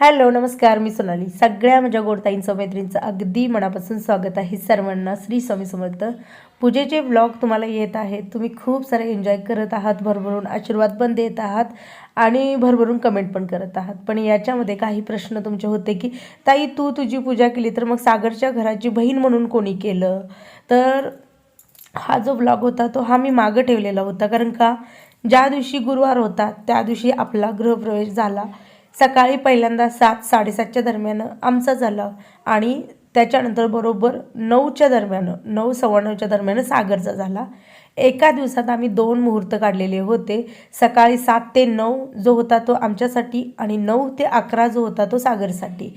Hello नमस्कार मी सोनाली. सगळ्या माझ्या गोडताईंचं मैत्रिणींचं अगदी मनापासून स्वागत आहे सर्वांना. श्री स्वामी समर्थ. पूजेचे ब्लॉग तुम्हाला येत आहेत. तुम्ही खूप सारे एन्जॉय करत आहात भरभरून आशीर्वाद पण देत आहात आणि भरभरून कमेंट पण करत आहात. पण याच्यामध्ये काही प्रश्न तुमचे होते की ताई तू तुझी पूजा केली तर मग सागरच्या घराची बहीण म्हणून कोणी केलं? तर हा जो ब्लॉग होता तो हा मी मागं ठेवलेला होता. कारण का ज्या दिवशी गुरुवार होता त्या दिवशी आपला गृहप्रवेश झाला. सकाळी पहिल्यांदा सात साडेसातच्या दरम्यान आमचा झाला आणि त्याच्यानंतर बरोबर नऊच्या दरम्यान नऊ सव्वा नऊच्या दरम्यान सागरचा झाला. एका दिवसात आम्ही दोन मुहूर्त काढलेले होते. सकाळी सात ते नऊ जो होता तो आमच्यासाठी आणि नऊ ते अकरा जो होता तो सागरसाठी.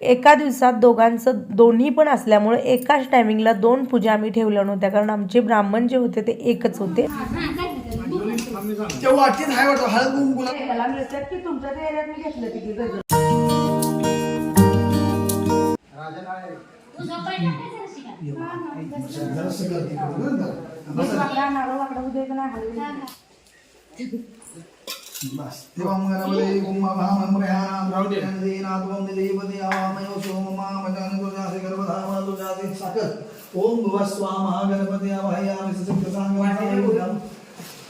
एका दिवसात दोघांचं दोन्ही पण असल्यामुळे एकाच टायमिंगला दोन पूजा आम्ही ठेवल्या नव्हत्या. कारण आमचे ब्राह्मण जे होते ते एकच होते. त्या वाटीत हाय वाटतं हळद तेव्हा उम्मा भामंभ्रयाणां द्रौपदीनाथवं देवते आवामयो सोममा मजान तुजासे गर्भधामा तुजासे साकर ओम भुव स्वाहा गणपती आवाहयामि सचित्तसांगम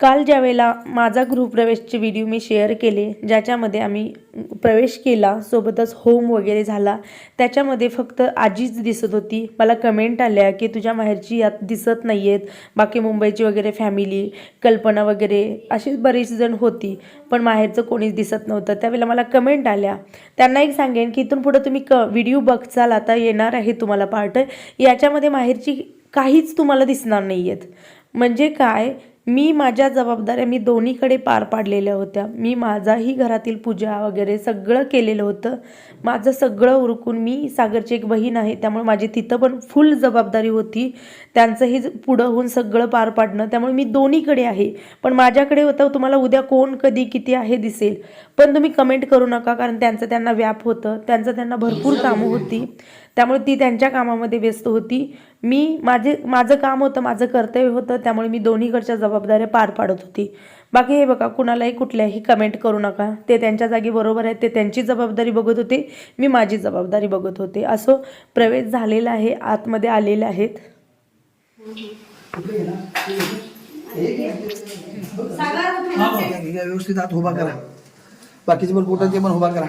काल ज्यावेळेला माझा गृहप्रवेशचे व्हिडिओ मी शेअर केले ज्याच्यामध्ये आम्ही प्रवेश केला सोबतच होम वगैरे झाला त्याच्यामध्ये फक्त आजीच दिसत होती. मला कमेंट आल्या की तुझ्या माहेरची यात दिसत नाही आहेत बाकी मुंबईची वगैरे फॅमिली कल्पना वगैरे अशीच बरीच जण होती. पण माहेरचं कोणीच दिसत नव्हतं. त्यावेळेला मला कमेंट आल्या. त्यांना एक सांगेन की इथून पुढं तुम्ही क व्हिडिओ बघचाल आता येणार आहे तुम्हाला पार्ट याच्यामध्ये माहेरची काहीच तुम्हाला दिसणार नाही आहेत म्हणजे काय? मी माझ्या जबाबदाऱ्या मी दोन्हीकडे पार पाडलेल्या होत्या. मी माझाही घरातील पूजा वगैरे सगळं केलेलं होतं. माझं सगळं उरकून मी सागरची एक बहीण आहे त्यामुळे माझी तिथं पण फुल जबाबदारी होती. त्यांचंही पुढं होऊन सगळं पार पाडणं त्यामुळे मी दोन्हीकडे आहे. पण माझ्याकडे होतं तुम्हाला उद्या कोण कधी किती आहे दिसेल. पण तुम्ही कमेंट करू नका कारण त्यांचं त्यांना व्याप होतं. त्यांचं त्यांना भरपूर कामं होती. त्यामुळे ती त्यांच्या कामामध्ये व्यस्त होती. मी माझे माझं काम होतं माझं कर्तव्य होतं त्यामुळे मी दोन्हीकडच्या जबाबदाऱ्या पार पाडत होती. बाकी हे बघा कुणालाही कुठल्याही कमेंट करू नका. ते त्यांच्या जागी बरोबर आहेत ते त्यांची जबाबदारी बघत होते मी माझी जबाबदारी बघत होते. असो प्रवेश झालेला आहे आतमध्ये आलेले आहेत. व्यवस्थित आत उभा करा. बाकीचे पण पोटात ते पण उभा करा.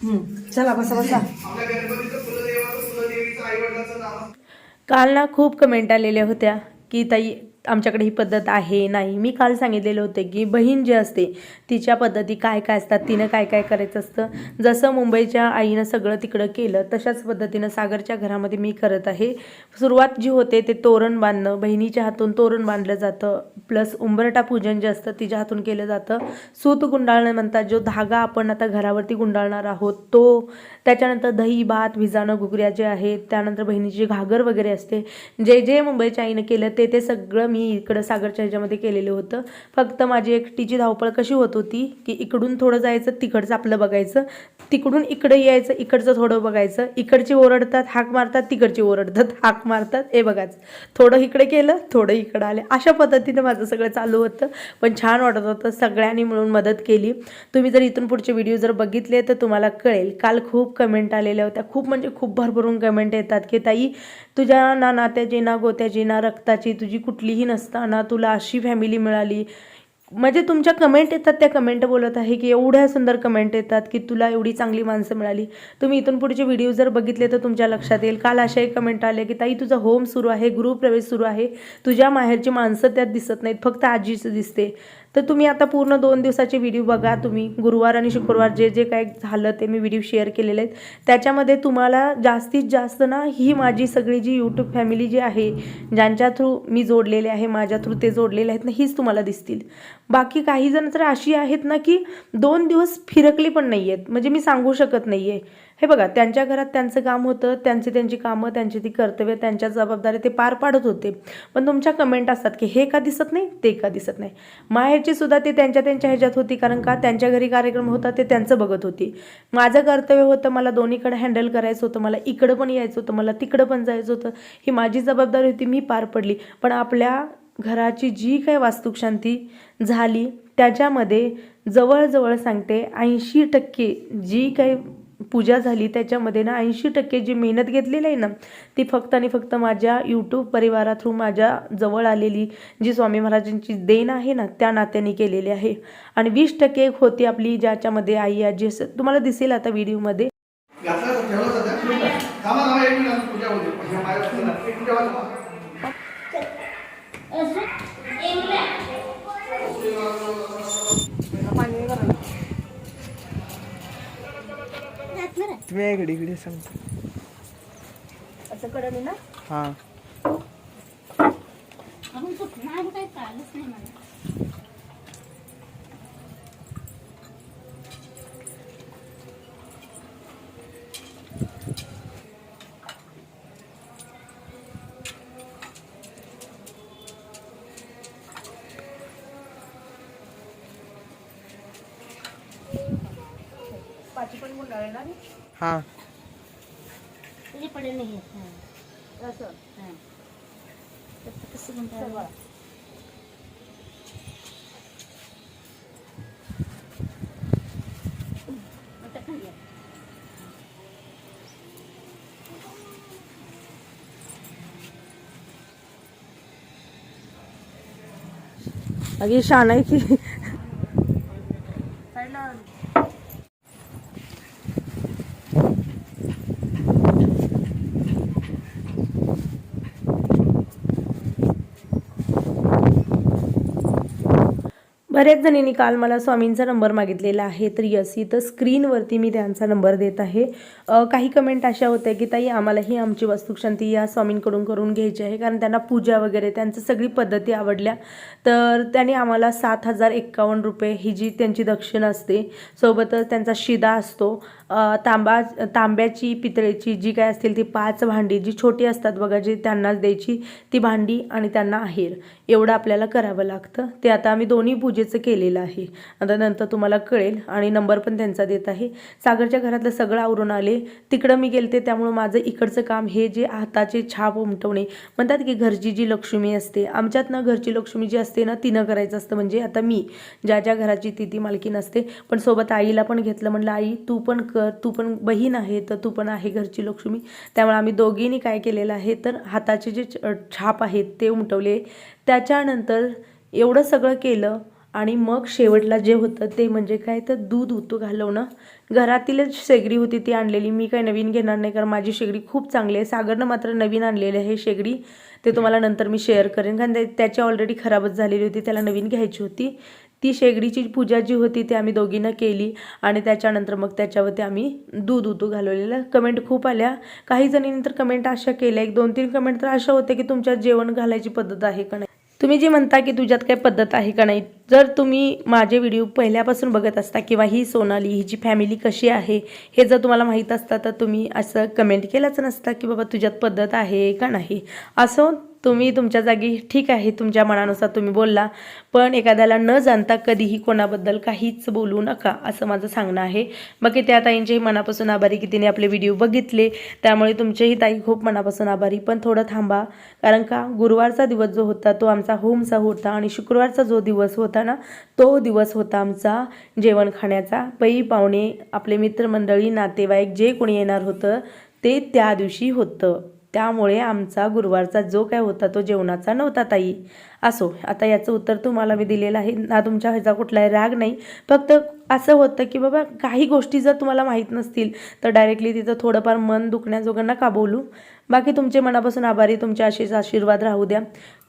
चला बसा बसा. काल ना खूप कमेंट आलेल्या होत्या की ताई आमच्याकडे ही पद्धत आहे नाही. मी काल सांगितलेलं होतं की बहीण जी असते तिच्या पद्धती काय काय असतात तिनं काय काय करायचं असतं. जसं मुंबईच्या आईनं सगळं तिकडं केलं तशाच पद्धतीनं सागरच्या घरामध्ये मी करत आहे. सुरुवात जी होते ते तोरण बांधणं बहिणीच्या हातून तोरण बांधलं जातं. प्लस उंबरटा पूजन जे असतं तिच्या हातून केलं जातं. सूत गुंडाळणं म्हणतात जो धागा आपण आता घरावरती गुंडाळणार आहोत तो त्याच्यानंतर दही भात विजाणं घुगऱ्या जे आहेत त्यानंतर बहिणीची घागर वगैरे असते. जे जे मुंबईच्या आईनं केलं ते ते सगळं मी मी इकडं सागरच्या ह्याच्यामध्ये केलेलं होतं. फक्त माझी एकटीची धावपळ कशी होत होती की इकडून थोडं जायचं तिकडचं आपलं बघायचं तिकडून इकडं यायचं इकडचं थोडं बघायचं इकडची ओरडतात हाक मारतात तिकडची ओरडतात हाक मारतात हे बघाच थोडं इकडे केलं थोडं इकडं आले. अशा पद्धतीनं माझं सगळं चालू होतं. पण छान वाटत होतं सगळ्यांनी मिळून मदत केली. तुम्ही जर इथून पुढचे व्हिडिओ जर बघितले तर तुम्हाला कळेल. काल खूप कमेंट आलेल्या होत्या. खूप म्हणजे खूप भरभरून कमेंट येतात की ताई तुझ्या ना नात्याची ना गोत्याची ना रक्ताची तुझी कुठलीही नसताना तुला अशी फॅमिली मिळाली. म्हणजे तुमच्या कमेंट येतात त्या कमेंट बोलत आहे की एवढ्या सुंदर कमेंट येतात की तुला एवढी चांगली माणसं मिळाली. तुम्ही इथून पुढचे व्हिडिओ जर बघितले तर तुमच्या लक्षात येईल. काल अशाही कमेंट आले की ताई तुझा होम सुरू आहे गृहप्रवेश सुरू आहे. तुझ्या माहेरची माणसं त्यात दिसत नाहीत फक्त आजीचं दिसते. तर तुम्ही आता पूर्ण दोन दिवसाचे व्हिडिओ बघा. तुम्ही गुरुवार आणि शुक्रवार जे जे काय झालं ते मी व्हिडिओ शेअर केलेले आहेत. त्याच्यामध्ये तुम्हाला जास्तीत जास्त ना ही माझी सगळी जी यूट्यूब फॅमिली जी आहे ज्यांच्या थ्रू मी जोडलेले आहे माझ्या थ्रू ते जोडलेले आहेत ना हीच तुम्हाला दिसतील. बाकी काही जण तर अशी आहेत ना की दोन दिवस फिरकली पण नाही आहेत म्हणजे मी सांगू शकत नाही आहे हे बघा त्यांच्या घरात त्यांचं काम होतं त्यांची त्यांची कामं त्यांची ती कर्तव्य त्यांच्या जबाबदारी ते पार पाडत होते. पण तुमच्या कमेंट असतात की हे का दिसत नाही ते का दिसत नाही? माहेरची सुद्धा ते त्यांच्या त्यांच्या ह्याच्यात होती कारण का त्यांच्या घरी कार्यक्रम होता ते त्यांचं बघत होती. माझं कर्तव्य होतं मला दोन्हीकडे हँडल करायचं होतं मला इकडं पण यायचं होतं मला तिकडं पण जायचं होतं. ही माझी जबाबदारी होती मी पार पडली. पण आपल्या घराची जी काही वास्तुशांती झाली त्याच्यामध्ये जवळजवळ सांगते ऐंशी टक्के जी काही पूजा झाली त्याच्यामध्ये ना ऐंशी टक्के जी मेहनत घेतलेली आहे ना ती फक्त आणि फक्त माझ्या यूट्यूब परिवारा थ्रू माझ्या जवळ आलेली जी स्वामी महाराजांची देण आहे ना त्या नात्याने केलेली आहे. आणि वीस टक्के एक होती आपली ज्याच्यामध्ये आई आजी असं तुम्हाला दिसेल आता व्हिडिओमध्ये. तुम्ही आहे इकडे इकडे सांगतो. असं कडे ना? हा. कळलंच नाही मला पाची पण ना हा तुझे पडेल नाही. हा. असं हा. तर कसं अगे शान आहे की बऱ्याच जणींनी काल मला स्वामींचा नंबर मागितलेला आहे तर यस इथं स्क्रीनवरती मी त्यांचा नंबर देत आहे. काही कमेंट अशा होत्या की ताई आम्हालाही आमची वस्तुशांती या स्वामींकडून करून घ्यायची आहे कारण त्यांना पूजा वगैरे त्यांचं सगळी पद्धती आवडल्या. तर त्यांनी आम्हाला सात हजार एक्कावन्न रुपये ही जी त्यांची दक्षिणा असते सोबतच त्यांचा शिदा असतो तांबा तांब्याची पितळेची जी काय असतील ती पाच भांडी जी छोटी असतात बघा जी त्यांनाच द्यायची ती भांडी आणि त्यांना आहेर. एवढं आपल्याला करावं लागतं. ते आता आम्ही दोन्ही पूजेचं केलेलं आहे. आता नंतर तुम्हाला कळेल आणि नंबर पण त्यांचा देत आहे. सागरच्या घरातलं सगळं आवरून आले. तिकडं मी गेलते त्यामुळं माझं इकडचं काम हे जे हाताचे छाप उमटवणे. म्हणतात की घरची जी लक्ष्मी असते आमच्यात ना घरची लक्ष्मी जी असते ना तिनं करायचं असतं म्हणजे आता मी. ज्या ज्या घराची ती ती मालकी नसते पण सोबत आईला पण घेतलं. म्हणलं आई तू पण कर तू पण बहीण आहे तर तू पण आहे घरची लक्ष्मी. त्यामुळे आम्ही दोघींनी काय केलेलं आहे तर हाताचे जे छ- छाप आहेत ते उमटवले. त्याच्यानंतर एवढं सगळं केलं आणि मग शेवटला जे होतं ते म्हणजे काय तर दूध उतू घालवणं. घरातीलच शेगडी होती ती आणलेली. मी काही नवीन घेणार नाही कारण माझी शेगडी खूप चांगली आहे. सागरनं मात्र नवीन आणलेली आहे शेगडी. ते तुम्हाला नंतर मी शेअर करेन. कारण त्या- त्याची ऑलरेडी खराबच झालेली होती त्याला नवीन घ्यायची होती. ती शेगडीची पूजा जी होती ती आम्ही दोघींना केली आणि त्याच्यानंतर मग त्याच्यावरती आम्ही दूध उतू घालवलेलं. कमेंट खूप आल्या. काही जणींनी तर कमेंट अशा केल्या. एक दोन तीन कमेंट तर अशा होत्या की तुमच्यात जेवण घालायची पद्धत आहे का नाही? तुम्ही जी म्हणता की तुझ्यात काही पद्धत आहे का नाही जर तुम्ही माझे व्हिडिओ पहिल्यापासून बघत असता किंवा ही सोनाली हिची फॅमिली कशी आहे हे जर तुम्हाला माहीत असतं तर तुम्ही असं कमेंट केलंच नसता की बाबा तुझ्यात पद्धत आहे का नाही? असं तुम्ही तुमच्या जागी ठीक आहे तुमच्या मनानुसार तुम्ही बोलला. पण एखाद्याला न जाणता कधीही कोणाबद्दल काहीच बोलू नका असं माझं सांगणं आहे. बाकी त्या ताईंचेही मनापासून आभारी की तिने आपले व्हिडिओ बघितले. त्यामुळे तुमचेही ताई खूप मनापासून आभारी. पण थोडं थांबा कारण का गुरुवारचा दिवस जो होता तो आमचा होमचा होता आणि शुक्रवारचा जो दिवस होता ना तो दिवस होता आमचा जेवण खाण्याचा. पै पाहुणे आपले मित्रमंडळी नातेवाईक जे कोणी येणार होतं ते त्या दिवशी होतं. त्यामुळे आमचा गुरुवारचा जो काय होता तो जेवणाचा नव्हता ताई. असो आता याचं उत्तर तुम्हाला मी दिलेलं आहे. ना तुमच्या ह्याचा कुठलाही राग नाही. फक्त असं होतं की बाबा काही गोष्टी जर तुम्हाला माहीत नसतील तर डायरेक्टली तिथं थोडंफार मन दुखण्याजोगं नका बोलू. बाकी तुमचे मनापासून आभारी तुमचे असेच आशीर्वाद राहू द्या.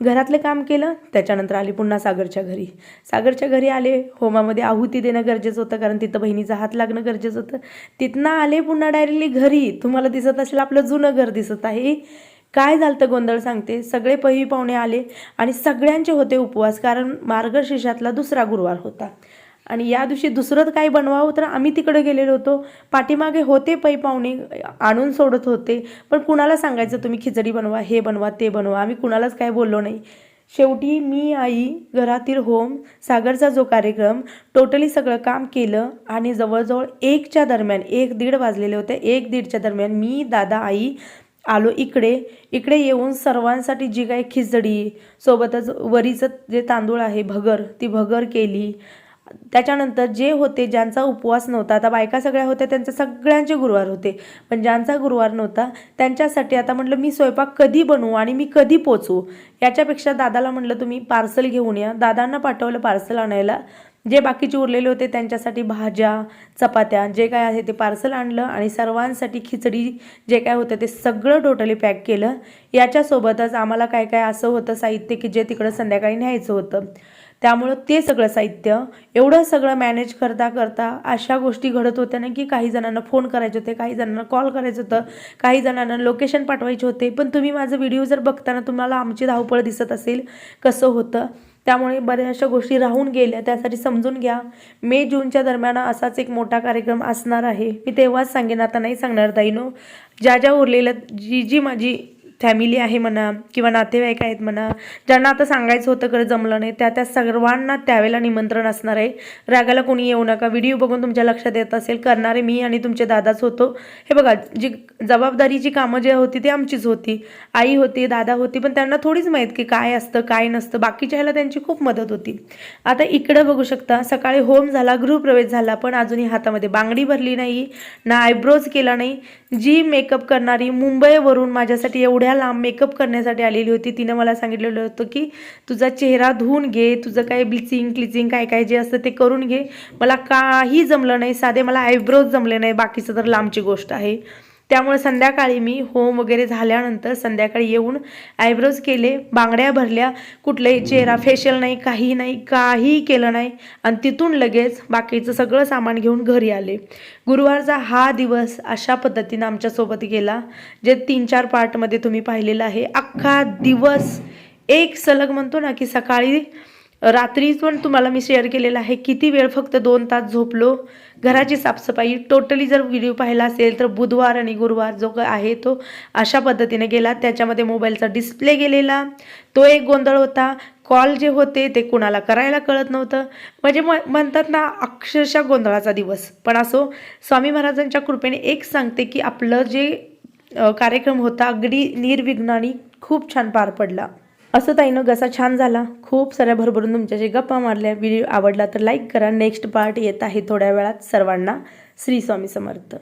घरातलं काम केलं त्याच्यानंतर आली पुन्हा सागरच्या घरी. सागरच्या घरी आले होमामध्ये आहुती देणं गरजेचं होतं कारण तिथं बहिणीचा हात लागणं गरजेचं होतं. तिथनं आले पुन्हा डायरेक्टली घरी. तुम्हाला दिसत असेल आपलं जुनं घर दिसत आहे. काय झालं तर गोंधळ सांगते. सगळे पहिली पाहुणे आले आणि सगळ्यांचे होते उपवास कारण मार्गशीर्षातला दुसरा गुरुवार होता. आणि या दिवशी दुसरं काही बनवावं तर आम्ही तिकडे गेलेलो होतो. पाठीमागे होते पै पाहुणे आणून सोडत होते. पण कुणाला सांगायचं तुम्ही खिचडी बनवा हे बनवा ते बनवा? आम्ही कुणालाच काय बोललो नाही. शेवटी मी आई घरातील होम सागरचा जो कार्यक्रम टोटली सगळं काम केलं आणि जवळजवळ एकच्या दरम्यान एक दीड वाजलेले होते. एक दीडच्या दरम्यान मी दादा आई आलो इकडे. इकडे येऊन सर्वांसाठी जी काही खिचडी सोबतच वरीचं जे तांदूळ आहे भगर ती भगर केली. त्याच्यानंतर जे होते ज्यांचा उपवास नव्हता आता बायका सगळ्या होत्या त्यांचे सगळ्यांचे गुरुवार होते. पण ज्यांचा गुरुवार नव्हता त्यांच्यासाठी आता म्हटलं मी स्वयंपाक कधी बनवू आणि मी कधी पोचू? याच्यापेक्षा दादाला म्हटलं तुम्ही पार्सल घेऊन या. दादांना पाठवलं पार्सल आणायला. जे बाकीचे उरलेले होते त्यांच्यासाठी भाज्या चपात्या जे काय आहे ते पार्सल आणलं आणि सर्वांसाठी खिचडी जे काय होतं ते सगळं टोटली पॅक केलं. याच्यासोबतच आम्हाला काय काय असं होतं साहित्य की जे तिकडं संध्याकाळी न्यायचं होतं. त्यामुळं ते सगळं साहित्य एवढं सगळं मॅनेज करता करता अशा गोष्टी घडत होत्या ना की काही जणांना फोन करायचे होते काही जणांना कॉल करायचं होतं काही जणांना लोकेशन पाठवायचे होते. पण तुम्ही माझं व्हिडिओ जर बघताना तुम्हाला आमची धावपळ दिसत असेल कसं होतं? त्यामुळे बऱ्याचशा गोष्टी राहून गेल्या. त्यासाठी समजून घ्या. मे जूनच्या दरम्यान असाच एक मोठा कार्यक्रम असणार आहे. मी तेव्हाच सांगेन आता नाही सांगणार ताईनो. ज्या ज्या उरलेल्या जी जी माझी फॅमिली आहे म्हणा किंवा नातेवाईक आहेत म्हणा ज्यांना आता सांगायचं होतं खरं जमलं नाही त्या त्या सर्वांना त्यावेळेला निमंत्रण असणार आहे. रागाला कोणी येऊ नका. व्हिडिओ बघून तुमच्या लक्षात येत असेल करणारे मी आणि तुमचे दादाच होतो. हे बघा जी जबाबदारीची कामं जे होती ती आमचीच होती. आई होती दादा होती पण त्यांना थोडीच माहीत की काय असतं काय नसतं. बाकीच्या ह्याला त्यांची खूप मदत होती. आता इकडं बघू शकता सकाळी होम झाला गृहप्रवेश झाला पण अजूनही हातामध्ये बांगडी भरली नाही ना आयब्रोज केला नाही. जी मेकअप करणारी मुंबईवरून माझ्यासाठी एवढ्या लांब मेकअप करण्यासाठी आलेली होती. तिनं मला सांगितलेलं होतं की तुझा चेहरा धुवून घे तुझं काय ब्लिचिंग क्लिचिंग काय काय जे असतं ते करून घे. मला काही जमलं नाही साधे मला आयब्रोज जमले नाही बाकीचं तर लांबची गोष्ट आहे. त्यामुळे संध्याकाळी मी होम वगैरे झाल्यानंतर संध्याकाळी येऊन आयब्रोज केले बांगड्या भरल्या कुठलंही चेहरा फेशियल नाही काही नाही काहीही केलं नाही. आणि तिथून लगेच बाकीचं सगळं सामान घेऊन घरी आले. गुरुवारचा हा दिवस अशा पद्धतीनं आमच्यासोबत गेला जे तीन चार पार्टमध्ये तुम्ही पाहिलेलं आहे. अख्खा दिवस एक सलग म्हणतो ना की सकाळी रात्री पण तुम्हाला मी शेअर केलेला आहे. किती वेळ फक्त दोन तास झोपलो. घराची साफसफाई. टोटली जर व्हिडिओ पाहिला असेल तर बुधवार आणि गुरुवार जो आहे तो अशा पद्धतीने गेला. त्याच्यामध्ये मोबाईलचा डिस्प्ले गेलेला. तो एक गोंधळ होता. कॉल जे होते ते कुणाला करायला कळत नव्हतं. म्हणजे म म्हणतात ना अक्षरशः गोंधळाचा दिवस. पण असो स्वामी महाराजांच्या कृपेने एक सांगते की आपलं जे कार्यक्रम होता अगदी निर्विघ्नाने खूप छान पार पडला. असं ताईनं गसा छान झाला. खूप साऱ्या भरभरून तुमच्याशी गप्पा मारल्या. व्हिडिओ आवडला तर लाईक करा. नेक्स्ट पार्ट येत आहे थोड्या वेळात. सर्वांना श्री स्वामी समर्थ.